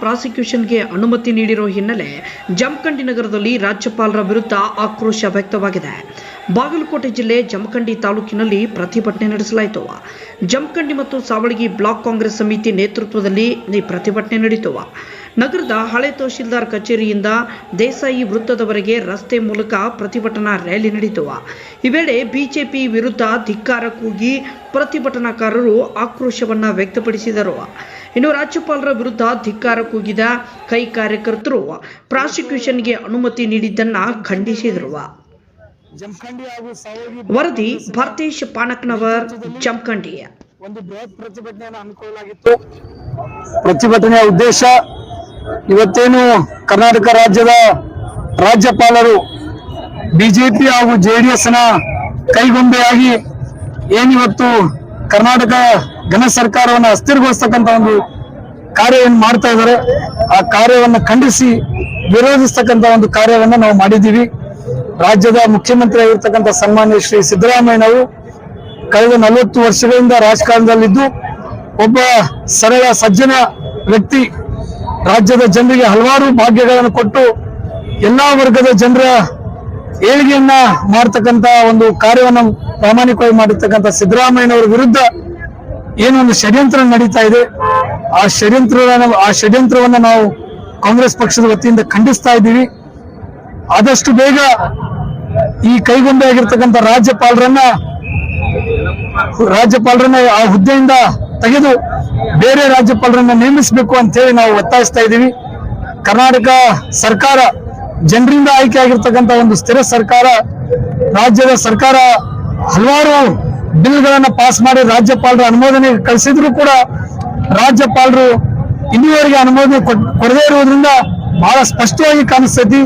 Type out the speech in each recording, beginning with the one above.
ಪ್ರಾಸಿಕ್ಯೂಷನ್ಗೆ ಅನುಮತಿ ನೀಡಿರೋ ಹಿನ್ನೆಲೆ ಜಮಖಂಡಿ ನಗರದಲ್ಲಿ ರಾಜ್ಯಪಾಲರ ವಿರುದ್ಧ ಆಕ್ರೋಶ ವ್ಯಕ್ತವಾಗಿದೆ. ಬಾಗಲಕೋಟೆ ಜಿಲ್ಲೆ ಜಮಖಂಡಿ ತಾಲೂಕಿನಲ್ಲಿ ಪ್ರತಿಭಟನೆ ನಡೆಸಲಾಯಿತು. ಜಮಖಂಡಿ ಮತ್ತು ಸಾವಳಗಿ ಬ್ಲಾಕ್ ಕಾಂಗ್ರೆಸ್ ಸಮಿತಿ ನೇತೃತ್ವದಲ್ಲಿ ಈ ಪ್ರತಿಭಟನೆ ನಡೆಯಿತು ನಗರದ ಹಳೆ ತಹಶೀಲ್ದಾರ್ ಕಚೇರಿಯಿಂದ ದೇಸಾಯಿ ವೃತ್ತದವರೆಗೆ ರಸ್ತೆ ಮೂಲಕ ಪ್ರತಿಭಟನಾ ರ್ಯಾಲಿ ನಡೆಯಿತು ಈ ವೇಳೆ ಬಿಜೆಪಿ ವಿರುದ್ಧ ಧಿಕ್ಕಾರ ಕೂಗಿ ಪ್ರತಿಭಟನಾಕಾರರು ಆಕ್ರೋಶವನ್ನು ವ್ಯಕ್ತಪಡಿಸಿದರು. ಇನ್ನು ರಾಜ್ಯಪಾಲರ ವಿರುದ್ಧ ಧಿಕ್ಕಾರ ಕೂಗಿದ ಕೈ ಕಾರ್ಯಕರ್ತರು ಪ್ರಾಸಿಕ್ಯೂಷನ್ಗೆ ಅನುಮತಿ ನೀಡಿದ್ದನ್ನ ಖಂಡಿಸಿದರು. ವರದಿ ಭರತೇಶ್ ಪಾನಕ್ನವರ್ ಜಮಖಂಡಿ. ಒಂದು ಬೃಹತ್ ಪ್ರತಿಭಟನೆಯನ್ನು ಹಮ್ಮಿಕೊಳ್ಳಲಾಗಿತ್ತು. ಪ್ರತಿಭಟನೆಯ ಉದ್ದೇಶ ಇವತ್ತೇನು ಕರ್ನಾಟಕ ರಾಜ್ಯದ ರಾಜ್ಯಪಾಲರು ಬಿಜೆಪಿ ಹಾಗೂ ಜೆಡಿಎಸ್ನ ನ ಕೈಗೊಂಬೆಯಾಗಿ ಏನಿವತ್ತು ಕರ್ನಾಟಕ ಘನ ಸರ್ಕಾರವನ್ನು ಅಸ್ಥಿರಗೊಳಿಸ್ತಕ್ಕಂಥ ಒಂದು ಕಾರ್ಯವನ್ನು ಮಾಡ್ತಾ ಇದ್ದಾರೆ. ಆ ಕಾರ್ಯವನ್ನು ಖಂಡಿಸಿ ವಿರೋಧಿಸ್ತಕ್ಕಂಥ ಒಂದು ಕಾರ್ಯವನ್ನ ನಾವು ಮಾಡಿದ್ದೀವಿ. ರಾಜ್ಯದ ಮುಖ್ಯಮಂತ್ರಿ ಆಗಿರ್ತಕ್ಕಂಥ ಸನ್ಮಾನ್ಯ ಶ್ರೀ ಸಿದ್ದರಾಮಯ್ಯನವರು ಕಳೆದ ನಲವತ್ತು ವರ್ಷಗಳಿಂದ ರಾಜಕಾರಣದಲ್ಲಿದ್ದು ಒಬ್ಬ ಸರಳ, ಸಜ್ಜನ ವ್ಯಕ್ತಿ. ರಾಜ್ಯದ ಜನರಿಗೆ ಹಲವಾರು ಭಾಗ್ಯಗಳನ್ನು ಕೊಟ್ಟು ಎಲ್ಲಾ ವರ್ಗದ ಜನರ ಏಳಿಗೆಯನ್ನ ಮಾಡ್ತಕ್ಕಂತ ಒಂದು ಕಾರ್ಯವನ್ನು ಪ್ರಾಮಾಣಿಕವಾಗಿ ಮಾಡಿರ್ತಕ್ಕಂಥ ಸಿದ್ದರಾಮಯ್ಯನವರ ವಿರುದ್ಧ ಏನೊಂದು ಷಡ್ಯಂತ್ರ ನಡೀತಾ ಇದೆ. ಆ ಷಡ್ಯಂತ್ರ ಆ ಷಡ್ಯಂತ್ರವನ್ನ ನಾವು ಕಾಂಗ್ರೆಸ್ ಪಕ್ಷದ ವತಿಯಿಂದ ಖಂಡಿಸ್ತಾ ಇದ್ದೀವಿ. ಆದಷ್ಟು ಬೇಗ ಈ ಕೈಗೊಂಬೆ ಆಗಿರ್ತಕ್ಕಂಥ ರಾಜ್ಯಪಾಲರನ್ನ ರಾಜ್ಯಪಾಲರನ್ನ ಆ ಹುದ್ದೆಯಿಂದ ತೆಗೆದು ಬೇರೆ ರಾಜ್ಯಪಾಲರನ್ನ ನೇಮಿಸಬೇಕು ಅಂತ ಹೇಳಿ ನಾವು ಒತ್ತಾಯಿಸ್ತಾ ಇದ್ದೀವಿ. ಕರ್ನಾಟಕ ಸರ್ಕಾರ ಜನರಿಂದ ಆಯ್ಕೆ ಆಗಿರ್ತಕ್ಕಂಥ ಒಂದು ಸ್ಥಿರ ಸರ್ಕಾರ, ರಾಜ್ಯದ ಸರ್ಕಾರ ಹಲವಾರು ಬಿಲ್ಗಳನ್ನ ಪಾಸ್ ಮಾಡಿ ರಾಜ್ಯಪಾಲರು ಅನುಮೋದನೆ ಕಳಿಸಿದ್ರು ಕೂಡ ರಾಜ್ಯಪಾಲರು ಇಲ್ಲಿವರೆಗೆ ಅನುಮೋದನೆ ಕೊಡ್- ಕೊಡದೇ ಇರುವುದರಿಂದ ಬಹಳ ಸ್ಪಷ್ಟವಾಗಿ ಕಾಣಿಸ್ತೈತಿ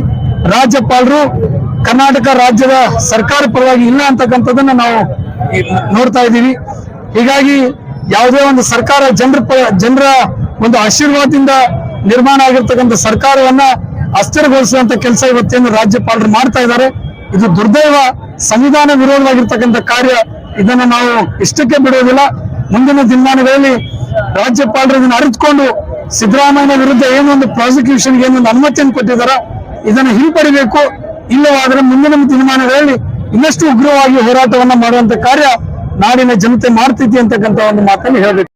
ರಾಜ್ಯಪಾಲರು ಕರ್ನಾಟಕ ರಾಜ್ಯದ ಸರ್ಕಾರ ಪರವಾಗಿ ಇಲ್ಲ ಅಂತಕ್ಕಂಥದ್ದನ್ನ ನಾವು ನೋಡ್ತಾ ಇದ್ದೀವಿ. ಹೀಗಾಗಿ ಯಾವುದೇ ಒಂದು ಸರ್ಕಾರ ಜನರ ಜನರ ಒಂದು ಆಶೀರ್ವಾದದಿಂದ ನಿರ್ಮಾಣ ಆಗಿರ್ತಕ್ಕಂಥ ಸರ್ಕಾರವನ್ನ ಅಸ್ಥಿರಗೊಳಿಸುವಂತ ಕೆಲಸ ಇವತ್ತೇನು ರಾಜ್ಯಪಾಲರು ಮಾಡ್ತಾ ಇದ್ದಾರೆ. ಇದು ದುರ್ದೈವ ಸಂವಿಧಾನ ವಿರೋಧವಾಗಿರ್ತಕ್ಕಂಥ ಕಾರ್ಯ ಇದನ್ನ ನಾವು ಇಷ್ಟಕ್ಕೆ ಬಿಡುವುದಿಲ್ಲ. ಮುಂದಿನ ದಿನಮಾನಗಳಲ್ಲಿ ರಾಜ್ಯಪಾಲರು ಇದನ್ನು ಅರಿತುಕೊಂಡು ಸಿದ್ದರಾಮಯ್ಯ ವಿರುದ್ಧ ಏನೊಂದು ಪ್ರಾಸಿಕ್ಯೂಷನ್ ಏನೊಂದು ಅನುಮತಿಯನ್ನು ಕೊಟ್ಟಿದ್ದಾರೆ ಇದನ್ನು ಹಿಂಪಡಿಬೇಕು. ಇಲ್ಲವಾದರೆ ಮುಂದಿನ ದಿನಮಾನಗಳಲ್ಲಿ ಇನ್ನಷ್ಟು ಉಗ್ರವಾಗಿ ಹೋರಾಟವನ್ನ ಮಾಡುವಂತ ಕಾರ್ಯ ನಾಡಿನ ಜನತೆ ಮಾಡ್ತಿದ್ದೆ ಅಂತಕ್ಕಂಥ ಒಂದು ಮಾತನ್ನು ಹೇಳಬೇಕು.